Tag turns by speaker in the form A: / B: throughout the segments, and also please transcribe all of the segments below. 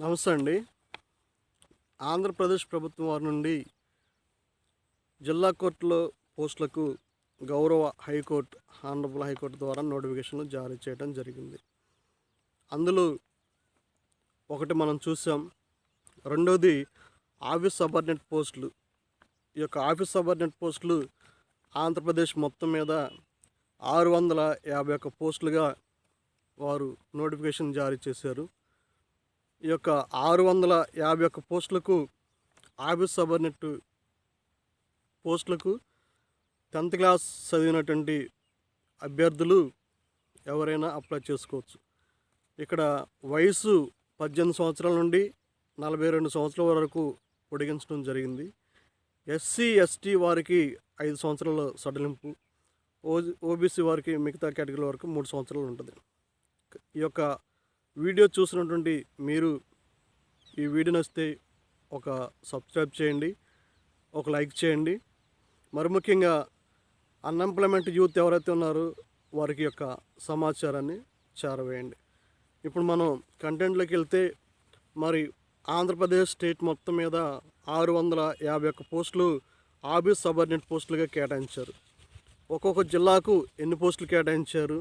A: నమస్తే అండి. ఆంధ్రప్రదేశ్ ప్రభుత్వం వారి నుండి జిల్లా కోర్టులో పోస్టులకు గౌరవ హైకోర్టు ఆనరబుల్ హైకోర్టు ద్వారా నోటిఫికేషన్లు జారీ చేయడం జరిగింది. అందులో ఒకటి మనం చూసాం. రెండోది ఆఫీస్ సబార్డినేట్ పోస్టులు. ఈ యొక్క ఆఫీస్ సబార్డినేట్ పోస్టులు ఆంధ్రప్రదేశ్ మొత్తం మీద ఆరు వందల యాభై ఒక్క పోస్టులుగా వారు నోటిఫికేషన్ జారీ చేశారు. ఈ యొక్క ఆరు వందల యాభై ఒక్క పోస్టులకు ఆఫీస్ సబర్నెట్ పోస్టులకు టెన్త్ క్లాస్ చదివినటువంటి అభ్యర్థులు ఎవరైనా అప్లై చేసుకోవచ్చు. ఇక్కడ వయసు పద్దెనిమిది సంవత్సరాల నుండి నలభై రెండు సంవత్సరాల వరకు పొడిగించడం జరిగింది. ఎస్సీ ఎస్టీ వారికి ఐదు సంవత్సరాల సడలింపు. ఓ ఓబీసీ వారికి మిగతా కేటగిరీ వరకు మూడు సంవత్సరాలు ఉంటుంది. ఈ యొక్క వీడియో చూసినటువంటి మీరు ఈ వీడియో నచ్చితే ఒక సబ్స్క్రైబ్ చేయండి ఒక లైక్ చేయండి. మరి ముఖ్యంగా అన్ఎంప్లాయ్మెంట్ యూత్ ఎవరైతే ఉన్నారో వారికి యొక్క సమాచారాన్ని చేరవేయండి. ఇప్పుడు మనం కంటెంట్లోకి వెళ్తే మరి ఆంధ్రప్రదేశ్ స్టేట్ మొత్తం మీద ఆరు వందల యాభై ఒక్క పోస్టులు ఆఫీస్ సబార్డినేట్ పోస్టులుగా కేటాయించారు. ఒక్కొక్క జిల్లాకు ఎన్ని పోస్టులు కేటాయించారు?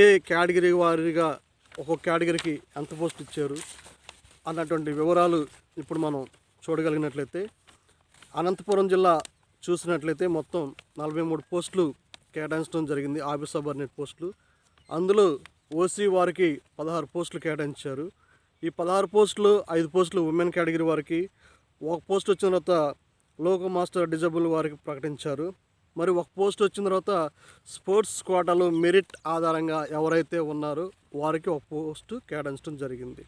A: ఏ కేటగిరీ వారీగా ఒక్కొక్క కేటగిరీకి ఎంత పోస్ట్ ఇచ్చారు అన్నటువంటి వివరాలు ఇప్పుడు మనం చూడగలిగినట్లయితే అనంతపురం జిల్లా చూసినట్లయితే మొత్తం నలభై మూడు పోస్టులు కేటాయించడం జరిగింది ఆఫీస్ సబార్డినేట్ పోస్టులు. అందులో ఓసీ వారికి పదహారు పోస్టులు కేటాయించారు. ఈ పదహారు పోస్టులు ఐదు పోస్టులు ఉమెన్ కేటగిరీ వారికి ఒక పోస్ట్ వచ్చిన తర్వాత లోకో మాస్టర్ డిజబుల్ వారికి ప్రకటించారు. మరి ఒక పోస్ట్ వచ్చిన తర్వాత స్పోర్ట్స్ కోటాలో మెరిట్ ఆధారంగా ఎవరైతే ఉన్నారో వారికి ఒక పోస్ట్ కేటాయించడం జరిగింది.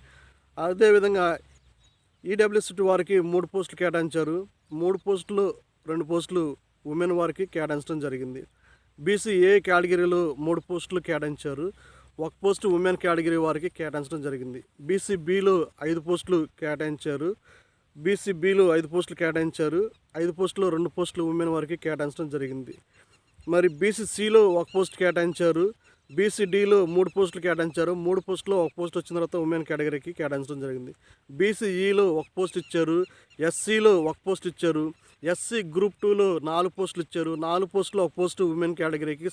A: అదేవిధంగా ఈడబ్ల్యూసిటీ వారికి మూడు పోస్టులు కేటాయించారు. మూడు పోస్టులు రెండు పోస్టులు ఉమెన్ వారికి కేటాయించడం జరిగింది. బీసీఏ కేటగిరీలో మూడు పోస్టులు కేటాయించారు. ఒక పోస్ట్ ఉమెన్ కేటగిరీ వారికి కేటాయించడం జరిగింది. బీసీబీలో ఐదు పోస్టులు కేటాయించారు. బీసీబీలు ఐదు పోస్టులు కేటాయించారు. ఐదు పోస్టులు రెండు పోస్టులు ఉమెన్ వారికి కేటాయించడం జరిగింది. మరి బీసీసీలో ఒక పోస్ట్ కేటాయించారు. బీసీడీలో మూడు పోస్టులు కేటాయించారు. మూడు పోస్టులో ఒక పోస్ట్ వచ్చిన తర్వాత ఉమెన్ కేటగిరీకి కేటాయించడం జరిగింది. బీసీఈలో ఒక పోస్ట్ ఇచ్చారు. ఎస్సీలో ఒక పోస్ట్ ఇచ్చారు. ఎస్సీ గ్రూప్ టూలో నాలుగు పోస్టులు ఇచ్చారు. నాలుగు పోస్టులో ఒక పోస్ట్ ఉమెన్ కేటగిరీకి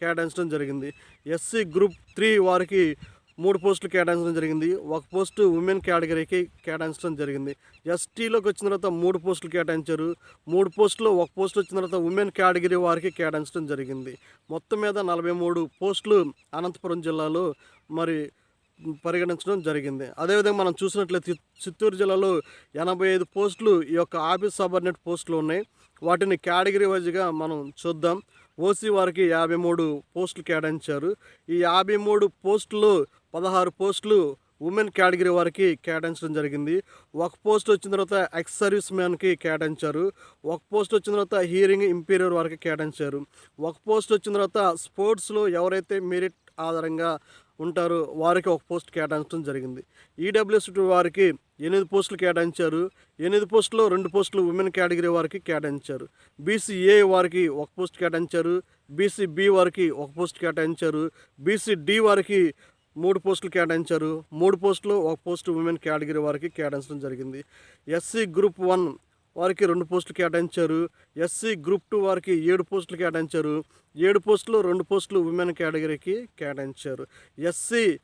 A: కేటాయించడం జరిగింది. ఎస్సీ గ్రూప్ త్రీ వారికి మూడు పోస్టులు కేటాయించడం జరిగింది. ఒక పోస్టు ఉమెన్ కేటగిరీకి కేటాయించడం జరిగింది. ఎస్టీలోకి వచ్చిన తర్వాత మూడు పోస్టులు కేటాయించారు. మూడు పోస్టులు ఒక పోస్ట్ వచ్చిన తర్వాత ఉమెన్ కేటగిరీ వారికి కేటాయించడం జరిగింది. మొత్తం మీద నలభై మూడు పోస్టులు అనంతపురం జిల్లాలో మరి పరిగణించడం జరిగింది. అదేవిధంగా మనం చూసినట్లయితే చిత్తూరు జిల్లాలో ఎనభై ఐదు పోస్టులు ఈ యొక్క ఆఫీస్ సబార్డినేట్ పోస్టులు ఉన్నాయి. వాటిని కేటగిరీ వైజ్గా మనం చూద్దాం. ఓసీ వారికి యాభై మూడు పోస్టులు కేటాయించారు. ఈ యాభై మూడు పోస్టులు పదహారు పోస్టులు ఉమెన్ కేటగిరీ వారికి కేటాయించడం జరిగింది. ఒక పోస్ట్ వచ్చిన తర్వాత ఎక్స్ సర్వీస్ మ్యాన్కి కేటాయించారు. ఒక పోస్ట్ వచ్చిన తర్వాత హీరింగ్ ఇంపీరియర్ వారికి కేటాయించారు. ఒక పోస్ట్ వచ్చిన తర్వాత స్పోర్ట్స్లో ఎవరైతే మెరిట్ ఆధారంగా ఉంటారు. వారికి ఒక పోస్ట్ కేటాయించడం జరిగింది. ఈడబ్ల్యూఎస్ వారికి ఎనిమిది పోస్టులు కేటాయించారు. ఎనిమిది పోస్టులో రెండు పోస్టులు ఉమెన్ కేటగిరీ వారికి కేటాయించారు. బీసీఏ వారికి ఒక పోస్ట్ కేటాయించారు. బీసీబీ వారికి ఒక పోస్ట్ కేటాయించారు. బీసీడి వారికి మూడు పోస్టులు కేటాయించారు. మూడు పోస్టులు ఒక పోస్ట్ ఉమెన్ కేటగిరీ వారికి కేటాయించడం జరిగింది. ఎస్సీ గ్రూప్ వన్ వారికి రెండు పోస్టులు కేటాయించారు. ఎస్సీ గ్రూప్ టూ వారికి ఏడు పోస్టులు కేటాయించారు. ఏడు పోస్టులు రెండు పోస్టులు ఉమెన్ కేటగిరీకి కేటాయించారు. ఎస్సీ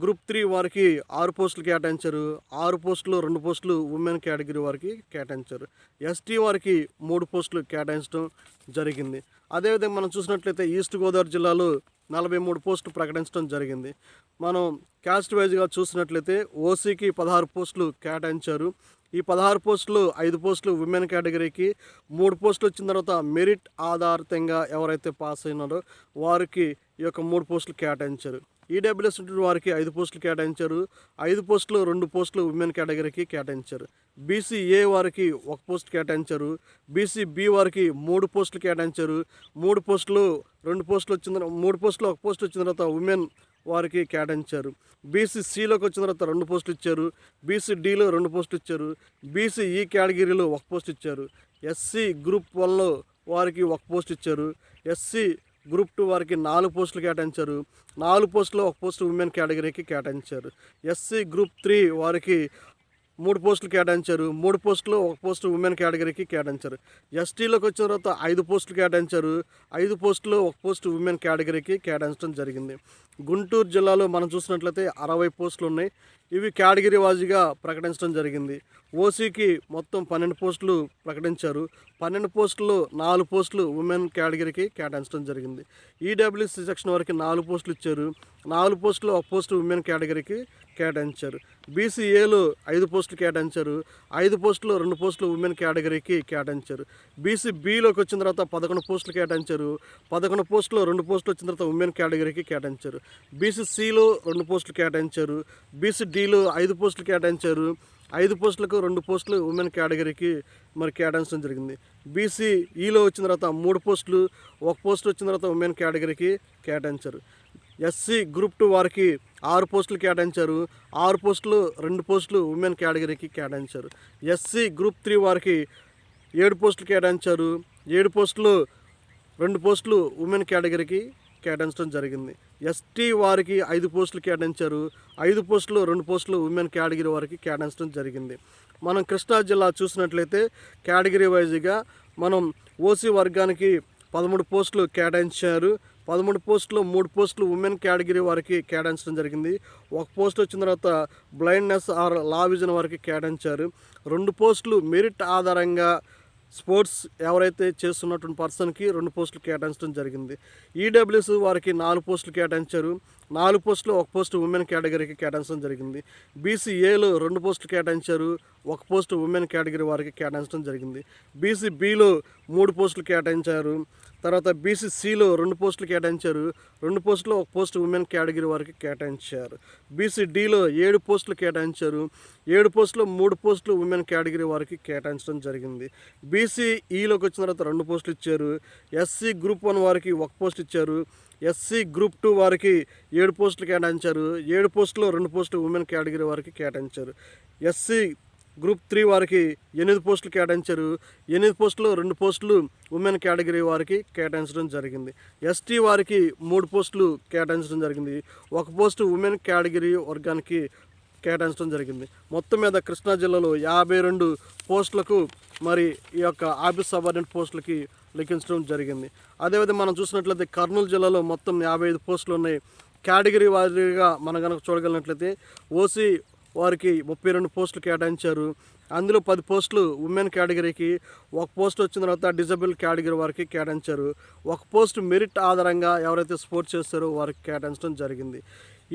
A: గ్రూప్ త్రీ వారికి ఆరు పోస్టులు కేటాయించారు. ఆరు పోస్టులు రెండు పోస్టులు ఉమెన్ కేటగిరీ వారికి కేటాయించారు. ఎస్టీ వారికి మూడు పోస్టులు కేటాయించడం జరిగింది. అదేవిధంగా మనం చూసినట్లయితే ఈస్ట్ గోదావరి జిల్లాలో నలభై మూడు పోస్టులు ప్రకటించడం జరిగింది. మనం క్యాస్ట్ వైజ్గా చూసినట్లయితే ఓసీకి పదహారు పోస్టులు కేటాయించారు. ఈ పదహారు పోస్టులు ఐదు పోస్టులు ఉమెన్ కేటగిరీకి మూడు పోస్టులు వచ్చిన తర్వాత మెరిట్ ఆధారితంగా ఎవరైతే పాస్ అయినారో వారికి ఈ యొక్క మూడు పోస్టులు కేటాయించారు. ఈడబ్ల్యూఎస్ వారికి ఐదు పోస్టులు కేటాయించారు. ఐదు పోస్టులు రెండు పోస్టులు ఉమెన్ కేటగిరీకి కేటాయించారు. బీసీఏ వారికి ఒక పోస్ట్ కేటాయించారు. బీసీబీ వారికి మూడు పోస్టులు కేటాయించారు. మూడు పోస్టులు రెండు పోస్టులు వచ్చిన తర్వాత- మూడు పోస్టులు ఒక పోస్ట్ వచ్చిన తర్వాత ఉమెన్ వారికి కేటాయించారు. బీసీసీలోకి వచ్చిన తర్వాత రెండు పోస్టులు ఇచ్చారు. బీసీడీలో రెండు పోస్టులు ఇచ్చారు. బీసీ ఈ కేటగిరీలో ఒక పోస్ట్ ఇచ్చారు. ఎస్సీ గ్రూప్ వన్లో వారికి ఒక పోస్ట్ ఇచ్చారు. ఎస్సీ గ్రూప్ టూ వారికి నాలుగు పోస్టులు కేటాయించారు. నాలుగు పోస్టులు ఒక పోస్ట్ ఉమెన్ కేటగిరీకి కేటాయించారు. ఎస్సీ గ్రూప్ త్రీ వారికి మూడు పోస్టులు కేటాయించారు. మూడు పోస్టులు ఒక పోస్ట్ ఉమెన్ కేటగిరీకి కేటాయించారు. ఎస్టీలోకి వచ్చిన తర్వాత ఐదు పోస్టులు కేటాయించారు. ఐదు పోస్టులు ఒక పోస్ట్ ఉమెన్ కేటగిరీకి కేటాయించడం జరిగింది. గుంటూరు జిల్లాలో మనం చూసినట్లయితే అరవై పోస్టులు ఉన్నాయి. ఇవి కేటగిరీ వాజీగా ప్రకటించడం జరిగింది. ఓసీకి మొత్తం పన్నెండు పోస్టులు ప్రకటించారు. పన్నెండు పోస్టులు నాలుగు పోస్టులు ఉమెన్ కేటగిరీకి కేటాయించడం జరిగింది. ఈడబ్ల్యూసీ సెక్షన్ వరకు నాలుగు పోస్టులు ఇచ్చారు. నాలుగు పోస్టులు ఒక పోస్ట్ ఉమెన్ కేటగిరీకి కేటాయించారు. బీసీఏలో ఐదు పోస్టులు కేటాయించారు. ఐదు పోస్టులు రెండు పోస్టులు ఉమెన్ కేటగిరీకి కేటాయించారు. బీసీ బీలోకి వచ్చిన తర్వాత పదకొండు పోస్టులు కేటాయించారు. పదకొండు పోస్టులు రెండు పోస్టులు వచ్చిన తర్వాత ఉమెన్ కేటగిరీకి కేటాయించారు. బీసీ సిలో రెండు పోస్టులు కేటాయించారు. బీసీ డీలో ఐదు పోస్టులు కేటాయించారు. ఐదు పోస్టులకు రెండు పోస్టులు ఉమెన్ కేటగిరీకి మరి కేటాయించడం జరిగింది. బీసీ ఈలో వచ్చిన తర్వాత మూడు పోస్టులు ఒక పోస్ట్ వచ్చిన తర్వాత ఉమెన్ కేటగిరీకి కేటాయించారు. ఎస్సీ గ్రూప్ టూ వారికి ఆరు పోస్టులు కేటాయించారు. ఆరు పోస్టులు రెండు పోస్టులు ఉమెన్ కేటగిరీకి కేటాయించారు. ఎస్సీ గ్రూప్ త్రీ వారికి ఏడు పోస్టులు కేటాయించారు. ఏడు పోస్టులు రెండు పోస్టులు ఉమెన్ కేటగిరీకి కేటాయించడం జరిగింది. ఎస్టీ వారికి ఐదు పోస్టులు కేటాయించారు. ఐదు పోస్టులు రెండు పోస్టులు ఉమెన్ కేటగిరీ వారికి కేటాయించడం జరిగింది. మనం కృష్ణా జిల్లా చూసినట్లయితే కేటగిరీ వైజ్గా మనం ఓసీ వర్గానికి పదమూడు పోస్టులు కేటాయించారు. పదమూడు పోస్టులు మూడు పోస్టులు ఉమెన్ కేటగిరీ వారికి కేటాయించడం జరిగింది. ఒక పోస్ట్ వచ్చిన తర్వాత బ్లైండ్నెస్ ఆర్ లా విజన్ వారికి కేటాయించారు. రెండు పోస్టులు మెరిట్ ఆధారంగా స్పోర్ట్స్ ఎవరైతే చేస్తున్నటువంటి పర్సన్కి రెండు పోస్టులు కేటాయించడం జరిగింది. ఈడబ్ల్యూఎస్ వారికి నాలుగు పోస్టులు కేటాయించారు. నాలుగు పోస్టులు ఒక పోస్ట్ ఉమెన్ కేటగిరీకి కేటాయించడం జరిగింది. బీసీఏలో రెండు పోస్టులు కేటాయించారు. ఒక పోస్ట్ ఉమెన్ కేటగిరీ వారికి కేటాయించడం జరిగింది. బీసీబీలో మూడు పోస్టులు కేటాయించారు. తర్వాత బీసీసీలో రెండు పోస్టులు కేటాయించారు. రెండు పోస్టులు ఒక పోస్ట్ ఉమెన్ కేటగిరీ వారికి కేటాయించారు. బీసీడీలో ఏడు పోస్టులు కేటాయించారు. ఏడు పోస్టులు మూడు పోస్టులు ఉమెన్ కేటగిరీ వారికి కేటాయించడం జరిగింది. బీసీఈలోకి వచ్చిన తర్వాత రెండు పోస్టులు ఇచ్చారు. ఎస్సీ గ్రూప్ వన్ వారికి ఒక పోస్ట్ ఇచ్చారు. ఎస్సీ గ్రూప్ టూ వారికి ఏడు పోస్టులు కేటాయించారు. ఏడు పోస్టులు రెండు పోస్టులు ఉమెన్ కేటగిరీ వారికి కేటాయించారు. ఎస్సీ గ్రూప్ త్రీ వారికి ఎనిమిది పోస్టులు కేటాయించారు. ఎనిమిది పోస్టులు రెండు పోస్టులు ఉమెన్ కేటగిరీ వారికి కేటాయించడం జరిగింది. ఎస్టీ వారికి మూడు పోస్టులు కేటాయించడం జరిగింది. ఒక పోస్టు ఉమెన్ కేటగిరీ వర్గానికి కేటాయించడం జరిగింది. మొత్తం మీద కృష్ణా జిల్లాలో యాభై రెండు పోస్టులకు మరి ఈ యొక్క ఆఫీస్ సబార్డినేట్ పోస్టులకి లెక్కించడం జరిగింది. అదేవిధంగా మనం చూసినట్లయితే కర్నూలు జిల్లాలో మొత్తం యాభై ఐదు పోస్టులు ఉన్నాయి. కేటగిరీ వారీగా మనం కనుక చూడగలిగినట్లయితే ఓసీ వారికి ముప్పై రెండు పోస్టులు కేటాయించారు. అందులో పది పోస్టులు ఉమెన్ కేటగిరీకి ఒక పోస్ట్ వచ్చిన తర్వాత డిజబుల్ కేటగిరీ వారికి కేటాయించారు. ఒక పోస్ట్ మెరిట్ ఆధారంగా ఎవరైతే స్పోర్ట్స్ చేస్తారో వారికి కేటాయించడం జరిగింది.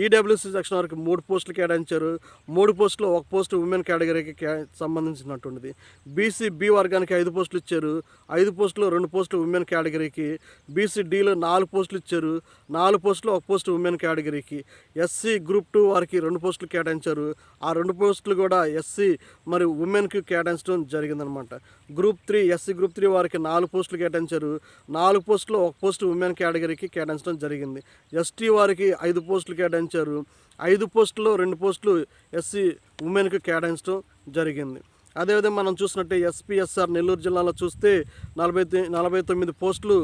A: ఈడబ్ల్యూసీ సెక్షన్ వరకు మూడు పోస్టులు కేటాయించారు. మూడు పోస్టులు ఒక పోస్ట్ ఉమెన్ కేటగిరీకి సంబంధించినటువంటిది. బీసీ బి వర్గానికి ఐదు పోస్టులు ఇచ్చారు. ఐదు పోస్టులు రెండు పోస్టులు ఉమెన్ కేటగిరీకి బీసీ డిలో నాలుగు పోస్టులు ఇచ్చారు. నాలుగు పోస్టులు ఒక పోస్ట్ ఉమెన్ కేటగిరీకి ఎస్సీ గ్రూప్ టూ వారికి రెండు పోస్టులు కేటాయించారు. ఆ రెండు పోస్టులు కూడా ఎస్సీ మరి ఉమెన్కి కేటాయించడం జరిగిందనమాట. Group three SC group three వారికి నాలుగు పోస్టులు కేటాయించారు. నాలుగు పోస్టులు ఒక పోస్ట్ ఉమెన్ కేటగిరీకి కేటాయించడం జరిగింది. ఎస్టీ వారికి ఐదు పోస్టులు కేటాయించారు. ఐదు పోస్టులు రెండు పోస్టులు ఎస్సీ ఉమెన్కి కేటాయించడం జరిగింది. అదేవిధంగా మనం చూసినట్టే ఎస్పీఎస్ఆర్ నెల్లూరు జిల్లాలో చూస్తే నలభై నలభై తొమ్మిది పోస్టులు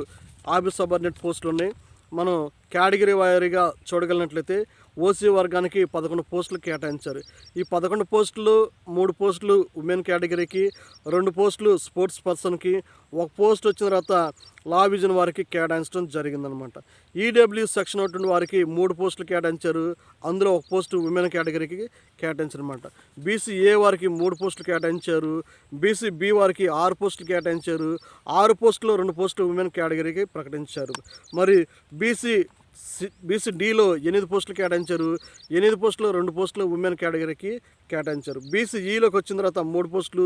A: ఆఫీస్ సబార్డినేట్ పోస్టులు ఉన్నాయి. మనం కేటగిరీ వారీగా చూడగలిగినట్లయితే ఓసీ వర్గానికి పదకొండు పోస్టులు కేటాయించారు. ఈ పదకొండు పోస్టులు మూడు పోస్టులు ఉమెన్ కేటగిరీకి రెండు పోస్టులు స్పోర్ట్స్ పర్సన్కి ఒక పోస్ట్ వచ్చిన తర్వాత లా విజన్ వారికి కేటాయించడం జరిగిందనమాట. ఈడబ్ల్యూ సెక్షన్ అటువంటి వారికి మూడు పోస్టులు కేటాయించారు. అందులో ఒక పోస్టు ఉమెన్ కేటగిరీకి కేటాయించారనమాట. బీసీ ఏ వారికి మూడు పోస్టులు కేటాయించారు. బీసీ బి వారికి ఆరు పోస్టులు కేటాయించారు. ఆరు పోస్టులు రెండు పోస్టులు ఉమెన్ కేటగిరీకి ప్రకటించారు. మరి బీసీ బీసీ డిలో ఎనిమిది పోస్టులు కేటాయించారు. ఎనిమిది పోస్టులు రెండు పోస్టులు ఉమెన్ కేటగిరీకి కేటాయించారు. బీసీ ఈలోకి వచ్చిన తర్వాత మూడు పోస్టులు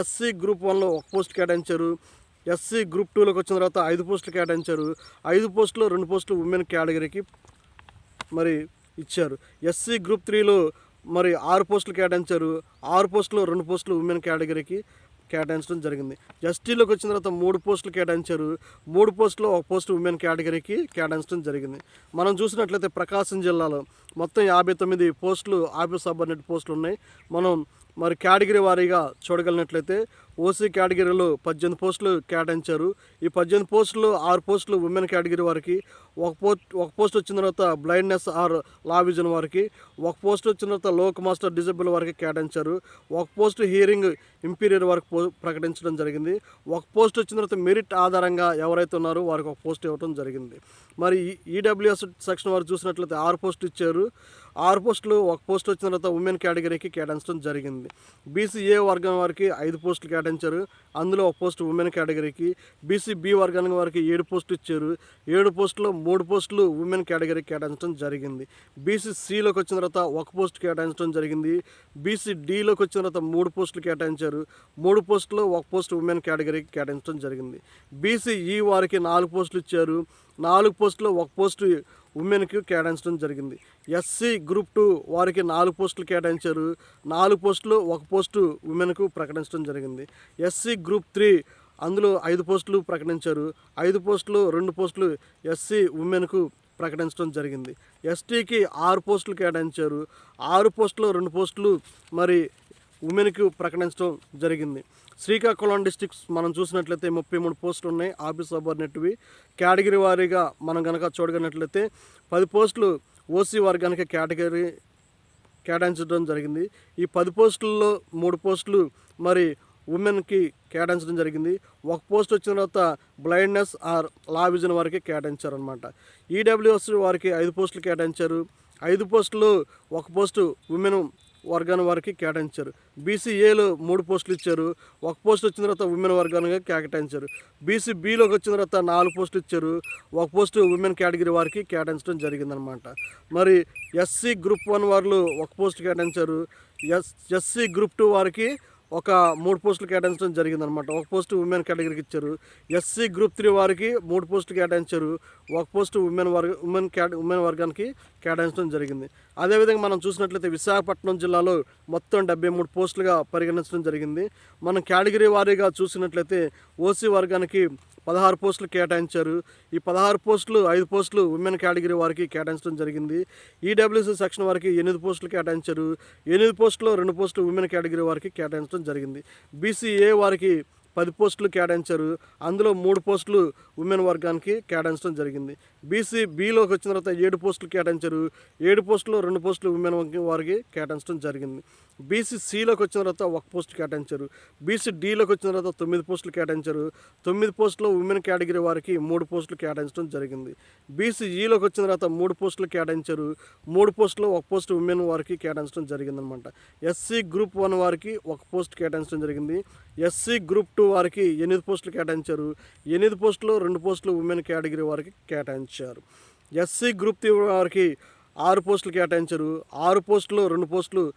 A: ఎస్సీ గ్రూప్ వన్లో ఒక పోస్ట్ కేటాయించారు. ఎస్సీ గ్రూప్ టూలోకి వచ్చిన తర్వాత ఐదు పోస్టులు కేటాయించారు. ఐదు పోస్టులు రెండు పోస్టులు ఉమెన్ కేటగిరీకి మరి ఇచ్చారు. ఎస్సీ గ్రూప్ త్రీలో మరి ఆరు పోస్టులు కేటాయించారు. ఆరు పోస్టులు రెండు పోస్టులు ఉమెన్ కేటగిరీకి కేటాయించడం జరిగింది. ఎస్టీలోకి వచ్చిన తర్వాత మూడు పోస్టులు కేటాయించారు. మూడు పోస్టులో ఒక పోస్ట్ ఉమెన్ కేటగిరీకి కేటాయించడం జరిగింది. మనం చూసినట్లయితే ప్రకాశం జిల్లాలో మొత్తం యాభై తొమ్మిది పోస్టులు ఆఫీస్ సబార్డినేట్ పోస్టులు ఉన్నాయి. మనం మరి కేటగిరీ వారీగా చూడగలిగినట్లయితే ఓసీ కేటగిరీలో పద్దెనిమిది పోస్టులు కేటాయించారు. ఈ పద్దెనిమిది పోస్టులు ఆరు పోస్టులు ఉమెన్ కేటగిరీ వారికి. ఒక పోస్ట్ ఒక పోస్ట్ వచ్చిన తర్వాత బ్లైండ్నెస్ ఆర్ లా విజన్ వారికి. ఒక పోస్ట్ వచ్చిన తర్వాత లోక్ మాస్టర్ డిజబుల్ వారికి కేటాయించారు. ఒక పోస్ట్ హియరింగ్ ఇంపీరియర్ వారికి పో ప్రకటించడం జరిగింది. ఒక పోస్ట్ వచ్చిన తర్వాత మెరిట్ ఆధారంగా ఎవరైతే ఉన్నారో వారికి ఒక పోస్ట్ ఇవ్వడం జరిగింది. మరి ఈడబ్ల్యూఎస్ సెక్షన్ వారు చూసినట్లయితే ఆరు పోస్టులు ఇచ్చారు. ఆరు పోస్టులు ఒక పోస్ట్ వచ్చిన తర్వాత ఉమెన్ కేటగిరీకి కేటాయించడం జరిగింది. బీసీఏ వర్గం వారికి ఐదు పోస్టులు కేటాయించారు. అందులో ఒక పోస్ట్ ఉమెన్ కేటగిరీకి బీసీ బి వర్గానికి వారికి ఏడు పోస్టులు ఇచ్చారు. ఏడు పోస్టులో మూడు పోస్టులు ఉమెన్ కేటగిరీకి కేటాయించడం జరిగింది. బీసీ సిలోకి వచ్చిన తర్వాత ఒక పోస్ట్ కేటాయించడం జరిగింది. బీసీ డిలోకి వచ్చిన తర్వాత మూడు పోస్టులు కేటాయించారు. మూడు పోస్టులో ఒక పోస్ట్ ఉమెన్ కేటగిరీకి కేటాయించడం జరిగింది. బీసీ ఈ వారికి నాలుగు పోస్టులు ఇచ్చారు. నాలుగు పోస్టులో ఒక పోస్టు ఉమెన్కి కేటాయించడం జరిగింది. ఎస్సీ గ్రూప్ టూ వారికి నాలుగు పోస్టులు కేటాయించారు. నాలుగు పోస్టులు ఒక పోస్టు ఉమెన్కు ప్రకటించడం జరిగింది. ఎస్సీ గ్రూప్ త్రీ అందులో ఐదు పోస్టులు ప్రకటించారు. ఐదు పోస్టులు రెండు పోస్టులు ఎస్సీ ఉమెన్కు ప్రకటించడం జరిగింది. ఎస్టీకి ఆరు పోస్టులు కేటాయించారు. ఆరు పోస్టులు రెండు పోస్టులు మరి ఉమెన్కి ప్రకటించడం జరిగింది. శ్రీకాకుళం డిస్టిక్స్ మనం చూసినట్లయితే ముప్పై మూడు పోస్టులు ఉన్నాయి. ఆఫీస్ సబార్డినేట్వి. కేటగిరీ వారీగా మనం కనుక చూడగలిగినట్లయితే పది పోస్టులు ఓసీ వర్గానికి కేటగిరీ కేటాయించడం జరిగింది. ఈ పది పోస్టుల్లో మూడు పోస్టులు మరి ఉమెన్కి కేటాయించడం జరిగింది. ఒక పోస్ట్ వచ్చిన తర్వాత బ్లైండ్నెస్ ఆర్ లా విజన్ వారికి కేటాయించారనమాట ఈడబ్ల్యూఎస్ వారికి ఐదు పోస్టులు కేటాయించారు. ఐదు పోస్టులు ఒక పోస్టు ఉమెన్ వర్గాన్ని వారికి కేటాయించారు. బీసీఏలో మూడు పోస్టులు ఇచ్చారు. ఒక పోస్ట్ వచ్చిన తర్వాత ఉమెన్ వర్గానికి కేటాయించారు. బీసీ బీలోకి వచ్చిన తర్వాత నాలుగు పోస్టులు ఇచ్చారు. ఒక పోస్ట్ ఉమెన్ కేటగిరీ వారికి కేటాయించడం జరిగిందనమాట మరి ఎస్సీ గ్రూప్ వన్ వాళ్ళు ఒక పోస్ట్ కేటాయించారు. ఎస్ ఎస్సీ గ్రూప్ టూ వారికి ఒక మూడు పోస్టులు కేటాయించడం జరిగిందనమాట ఒక పోస్టు ఉమెన్ కేటగిరీకి ఇచ్చారు. ఎస్సీ గ్రూప్ త్రీ వారికి మూడు పోస్టులు కేటాయించారు. ఒక పోస్టు ఉమెన్ వర్గ ఉమెన్ కేట ఉమెన్ వర్గానికి కేటాయించడం జరిగింది. అదేవిధంగా మనం చూసినట్లయితే విశాఖపట్నం జిల్లాలో మొత్తం డెబ్బై మూడు పోస్టులుగా పరిగణించడం జరిగింది. మనం కేటగిరీ వారీగా చూసినట్లయితే ఓసీ వర్గానికి పదహారు పోస్టులు కేటాయించారు. ఈ పదహారు పోస్టులు ఐదు పోస్టులు ఉమెన్ కేటగిరీ వారికి కేటాయించడం జరిగింది. ఈడబ్ల్యూసీ సెక్షన్ వారికి ఎనిమిది పోస్టులు కేటాయించారు. ఎనిమిది పోస్టులు రెండు పోస్టులు ఉమెన్ కేటగిరీ వారికి కేటాయించడం జరిగింది. బీసీఏ వారికి పది పోస్టులు కేటాయించారు. అందులో మూడు పోస్టులు ఉమెన్ వర్గానికి కేటాయించడం జరిగింది. బీసీ బీలోకి వచ్చిన తర్వాత ఏడు పోస్టులు కేటాయించారు. ఏడు పోస్టులు రెండు పోస్టులు ఉమెన్ వారికి కేటాయించడం జరిగింది. బీసీ సిలోకి వచ్చిన తర్వాత ఒక పోస్ట్ కేటాయించారు. బీసీ డీలోకి వచ్చిన తర్వాత తొమ్మిది పోస్టులు కేటాయించారు. తొమ్మిది పోస్టులు ఉమెన్ కేటగిరీ వారికి మూడు పోస్టులు కేటాయించడం జరిగింది. బీసీ ఈలోకి వచ్చిన తర్వాత మూడు పోస్టులు కేటాయించారు. మూడు పోస్టులు ఒక పోస్ట్ ఉమెన్ వారికి కేటాయించడం జరిగిందనమాట. ఎస్సీ గ్రూప్ వన్ వారికి ఒక పోస్ట్ కేటాయించడం జరిగింది. ఎస్సీ గ్రూప్ టూ వారికి ఎనిమిది పోస్టులు కేటాయించారు. ఎనిమిది పోస్టులు రెండు పోస్టులు ఉమెన్ కేటగిరీ వారికి కేటాయించారు. ఎస్సీ గ్రూప్ త్రీ వారికి ఆరు పోస్టులు కేటాయించారు. ఆరు పోస్టులు రెండు పోస్టులు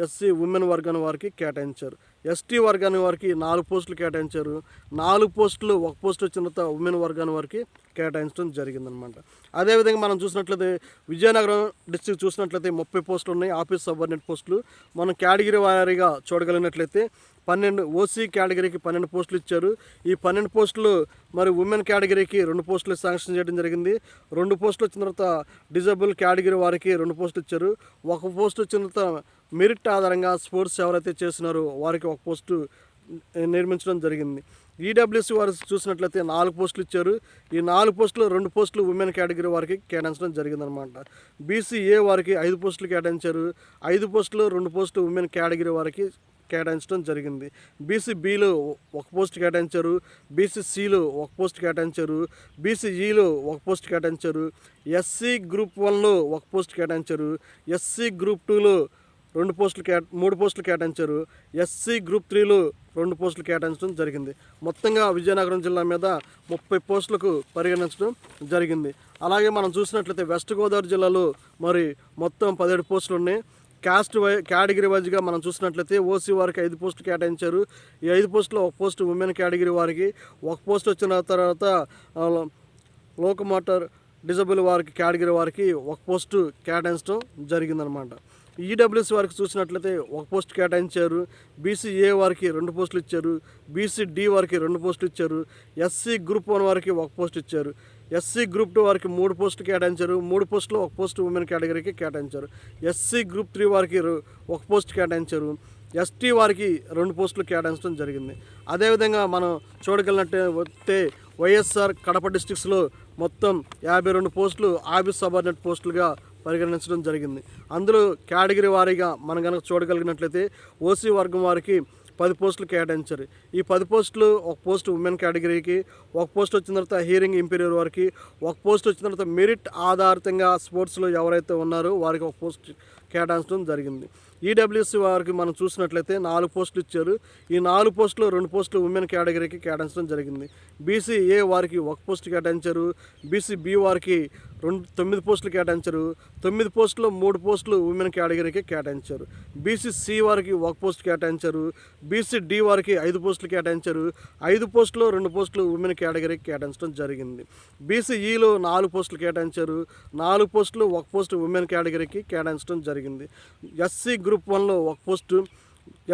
A: ఎస్సీ ఉమెన్ వర్గాన్ని వారికి కేటాయించారు. ఎస్టీ వర్గాన్ని వారికి నాలుగు పోస్టులు కేటాయించారు. నాలుగు పోస్టులు ఒక పోస్ట్ వచ్చిన తర్వాత ఉమెన్ వర్గాన్ని వారికి కేటాయించడం జరిగిందనమాట అదేవిధంగా మనం చూసినట్లయితే విజయనగరం డిస్టిక్ చూసినట్లయితే ముప్పై పోస్టులు ఉన్నాయి. ఆఫీస్ సబార్డినేట్ పోస్టులు. మనం కేటగిరీ వారీగా చూడగలిగినట్లయితే పన్నెండు ఓసీ కేటగిరీకి పన్నెండు పోస్టులు ఇచ్చారు. ఈ పన్నెండు పోస్టులు మరి ఉమెన్ కేటగిరీకి రెండు పోస్టులు శాంక్షన్ చేయడం జరిగింది. రెండు పోస్టులు వచ్చిన తర్వాత డిజబుల్ కేటగిరీ వారికి రెండు పోస్టులు ఇచ్చారు. ఒక పోస్ట్ వచ్చిన తర్వాత మెరిట్ ఆధారంగా స్పోర్ట్స్ ఎవరైతే చేస్తున్నారో వారికి ఒక పోస్టు నిర్మించడం జరిగింది. ఈడబ్ల్యూసీ వారు చూసినట్లయితే నాలుగు పోస్టులు ఇచ్చారు. ఈ నాలుగు పోస్టులు రెండు పోస్టులు ఉమెన్ కేటగిరీ వారికి కేటాయించడం జరిగిందనమాట బీసీఏ వారికి ఐదు పోస్టులు కేటాయించారు. ఐదు పోస్టులు రెండు పోస్టులు ఉమెన్ కేటగిరీ వారికి కేటాయించడం జరిగింది. బీసీ బీలో ఒక పోస్ట్ కేటాయించారు. బీసీ సిలో ఒక పోస్ట్ కేటాయించారు. బీసీ ఈలో ఒక పోస్ట్ కేటాయించారు. ఎస్సీ గ్రూప్ వన్లో ఒక పోస్ట్ కేటాయించారు. ఎస్సీ గ్రూప్ టూలో రెండు పోస్టులు కే మూడు పోస్టులు కేటాయించారు. ఎస్సీ గ్రూప్ త్రీలో రెండు పోస్టులు కేటాయించడం జరిగింది. మొత్తంగా విజయనగరం జిల్లా మీద ముప్పై పోస్టులకు పరిగణించడం జరిగింది. అలాగే మనం చూసినట్లయితే వెస్ట్ గోదావరి జిల్లాలో మరి మొత్తం పదిహేడు పోస్టులు ఉన్నాయి. క్యాస్ట్ వై కేటగిరీ వైజ్గా మనం చూసినట్లయితే ఓసీ వారికి ఐదు పోస్టులు కేటాయించారు. ఈ ఐదు పోస్టులో ఒక పోస్ట్ ఉమెన్ కేటగిరీ వారికి ఒక పోస్ట్ వచ్చిన తర్వాత ఆ, లోకమోటర్ డిజబుల్ వారికి కేటగిరీ వారికి ఒక పోస్టు కేటాయించడం జరిగిందనమాట. ఈడబ్ల్యూసీ వారికి చూసినట్లయితే ఒక పోస్ట్ కేటాయించారు. బీసీఏ వారికి రెండు పోస్టులు ఇచ్చారు. బీసీ డి వారికి రెండు పోస్టులు ఇచ్చారు. ఎస్సీ గ్రూప్ వన్ వారికి ఒక పోస్ట్ ఇచ్చారు. ఎస్సీ గ్రూప్ టూ వారికి మూడు పోస్టులు కేటాయించారు. మూడు పోస్టులు ఒక పోస్ట్ ఉమెన్ కేటగిరీకి కేటాయించారు. ఎస్సీ గ్రూప్ త్రీ వారికి ఒక పోస్ట్ కేటాయించారు. ఎస్టీ వారికి రెండు పోస్టులు కేటాయించడం జరిగింది. అదేవిధంగా మనం చూడగలిగినట్టే వస్తే వైఎస్ఆర్ కడప డిస్టిక్స్లో మొత్తం యాభై రెండు పోస్టులు ఆఫీస్ సబార్డినేట్ పోస్టులుగా పరిగణించడం జరిగింది. అందులో కేటగిరీ వారీగా మనం కనుక చూడగలిగినట్లయితే ఓసీ వర్గం వారికి పది పోస్టులు కేటాయించారు. ఈ పది పోస్టులు ఒక పోస్ట్ ఉమెన్ కేటగిరీకి ఒక పోస్ట్ వచ్చిన తర్వాత హియరింగ్ ఇంపీరియర్ వారికి ఒక పోస్ట్ వచ్చిన తర్వాత మెరిట్ ఆధారితంగా స్పోర్ట్స్లో ఎవరైతే ఉన్నారో వారికి ఒక పోస్ట్ కేటాయించడం జరిగింది. ఈడబ్ల్యూసీ వారికి మనం చూసినట్లయితే నాలుగు పోస్టులు ఇచ్చారు. ఈ నాలుగు పోస్టులు రెండు పోస్టులు ఉమెన్ కేటగిరీకి కేటాయించడం జరిగింది. బీసీ ఏ వారికి ఒక పోస్ట్ కేటాయించారు. బీసీ బి వారికి రెండు తొమ్మిది పోస్టులు కేటాయించారు. తొమ్మిది పోస్టులు మూడు పోస్టులు ఉమెన్ కేటగిరీకి కేటాయించారు. బీసీ సి వారికి ఒక పోస్ట్ కేటాయించారు. బీసీ డి వారికి ఐదు పోస్టులు కేటాయించారు. ఐదు పోస్టులు రెండు పోస్టులు ఉమెన్ కేటగిరీకి కేటాయించడం జరిగింది. బీసీఈలో నాలుగు పోస్టులు కేటాయించారు. నాలుగు పోస్టులు ఒక పోస్ట్ ఉమెన్ కేటగిరీకి కేటాయించడం జరిగింది. జరిగింది. ఎస్సీ గ్రూప్ వన్లో ఒక పోస్టు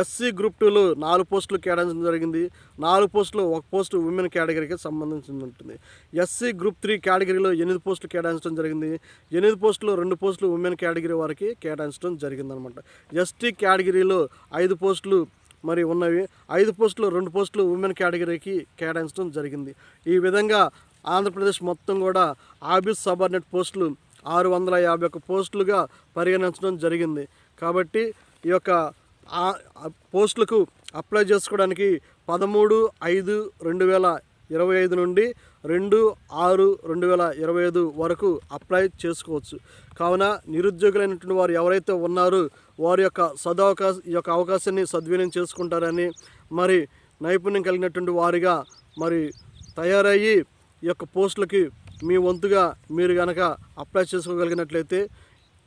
A: ఎస్సీ గ్రూప్ టూలో నాలుగు పోస్టులు కేటాయించడం జరిగింది. నాలుగు పోస్టులు ఒక పోస్టు ఉమెన్ కేటగిరీకి సంబంధించి ఉంటుంది. ఎస్సీ గ్రూప్ త్రీ కేటగిరీలో ఎనిమిది పోస్టులు కేటాయించడం జరిగింది. ఎనిమిది పోస్టులు రెండు పోస్టులు ఉమెన్ కేటగిరీ వారికి కేటాయించడం జరిగిందనమాట. ఎస్టీ కేటగిరీలో ఐదు పోస్టులు మరి ఉన్నవి. ఐదు పోస్టులు రెండు పోస్టులు ఉమెన్ కేటగిరీకి కేటాయించడం జరిగింది. ఈ విధంగా ఆంధ్రప్రదేశ్ మొత్తం కూడా ఆఫీస్ సబార్డినేట్ పోస్టులు ఆరు వందల యాభై ఒక్క పోస్టులుగా పరిగణించడం జరిగింది. కాబట్టి ఈ యొక్క పోస్టులకు అప్లై చేసుకోవడానికి పదమూడు ఐదు రెండు వేల ఇరవై ఐదు నుండి రెండు ఆరు రెండు వేల ఇరవై ఐదు వరకు అప్లై చేసుకోవచ్చు. కావున నిరుద్యోగులైనటువంటి వారు ఎవరైతే ఉన్నారో వారి యొక్క సదవకాశ ఈ యొక్క అవకాశాన్ని సద్వినియోగం చేసుకుంటారని మరి నైపుణ్యం కలిగినటువంటి వారిగా మరి తయారయ్యి ఈ యొక్క పోస్టులకి మీ వంతుగా మీరు కనుక అప్లై చేసుకోగలిగినట్లయితే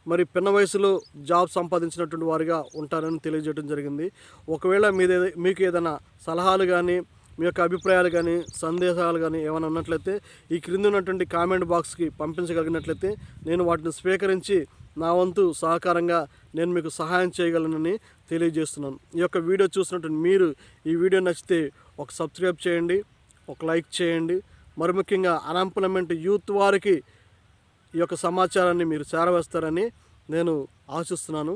A: మరి పిన్న వయసులో జాబ్ సంపాదించినటువంటి వారిగా ఉంటారని తెలియజేయడం జరిగింది. ఒకవేళ మీద మీకు ఏదైనా సలహాలు కానీ మీ యొక్క అభిప్రాయాలు కానీ సందేశాలు కానీ ఏమైనా ఉన్నట్లయితే ఈ క్రింద ఉన్నటువంటి కామెంట్ బాక్స్కి పంపించగలిగినట్లయితే నేను వాటిని స్వీకరించి నా వంతు సహకారంగా నేను మీకు సహాయం చేయగలనని తెలియజేస్తున్నాను. ఈ యొక్క వీడియో చూసినటువంటి మీరు ఈ వీడియో నచ్చితే ఒక సబ్స్క్రైబ్ చేయండి ఒక లైక్ చేయండి మరి ముఖ్యంగా అన్ఎంప్లాయ్మెంట్ యూత్ వారికి ఈ యొక్క సమాచారాన్ని మీరు చేరవేస్తారని నేను ఆశిస్తున్నాను.